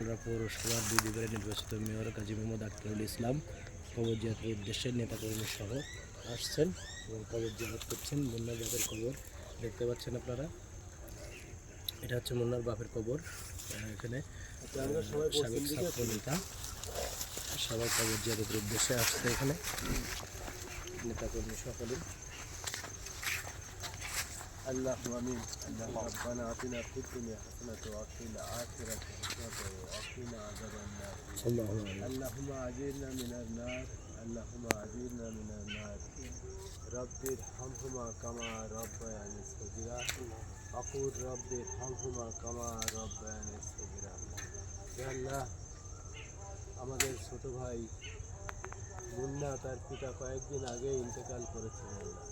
উত্তরা পৌরসভার দুই দুবারে নির্বাচিত মেয়র কাজী মোহাম্মদ আক্তারুল ইসলাম কবর জিয়াতের উদ্দেশ্যে নেতাকর্মী সহ আসছেন এবং কবর জিয়ারত করছেন। মুন্নার বাপের কবর দেখতে পাচ্ছেন আপনারা। এটা হচ্ছে মুন্নার বাপের কবর এখানে সাবেক ছাত্র নেতা সবাই কবর জিয়ারতের উদ্দেশ্যে আসছে এখানে। নেতাকর্মী সকলে اللهم امين اللهم ربنا اعطنا في الدنيا حسنه وفي الاخره حسنه وقنا عذاب النار اللهم اجرنا من النار اللهم اجرنا من النار رب ارحمهما كما ربياني صغيرا اقول رب ارحمهما كما ربياني صغيرا يا الله আমাদের ছোট ভাই মুন্না তার পিতা কয়েকদিন আগে ইন্তেকাল করেছেন আল্লাহ।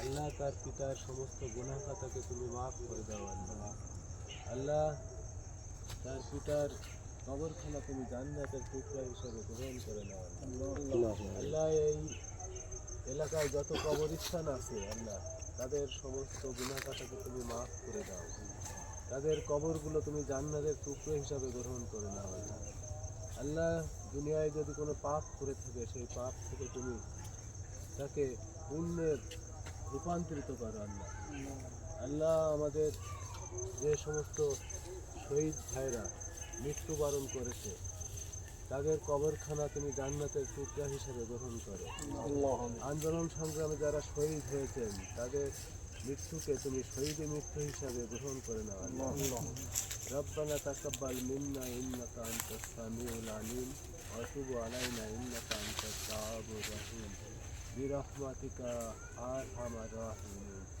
আল্লাহ তার পিতার সমস্ত গুনাহ খাতাকে তুমি মাফ করে দাও আল্লাহ। আল্লাহ তার পিতার কবরখানা তুমি জান্নাতের টুকরা হিসাবে গ্রহণ করে নাও আল্লাহ এই এলাকায় যত কবরস্থান আছে আল্লাহ, তাদের সমস্ত গুনাহ খাতাকে তুমি মাফ করে দাও। তাদের কবরগুলো তুমি জান্নাতের টুকরো হিসাবে গ্রহণ করে নাও আল্লাহ। আল্লাহ দুনিয়ায় যদি কোনো পাপ করে থাকে, সেই পাপ থেকে তুমি তাকে পুণ্যের রূপান্তরিত করো আল্লাহ। আল্লাহ আমাদের যে সমস্ত শহীদ ভাইরা মৃত্যুবরণ করেছে, তাদের কবরখানা তুমি জান্নাতের টুকরা হিসেবে গ্রহণ করো। আন্দোলন সংগ্রামে যারা শহীদ হয়েছেন, তাদের মৃত্যুকে তুমি শহীদের মৃত্যু হিসাবে গ্রহণ করে নাও আল্লাহ। ربنا تقبل منا إنك أنت السميع العليم وتب علينا إنك أنت التواب الرحيم برحمتك أرحم الراحمين آمين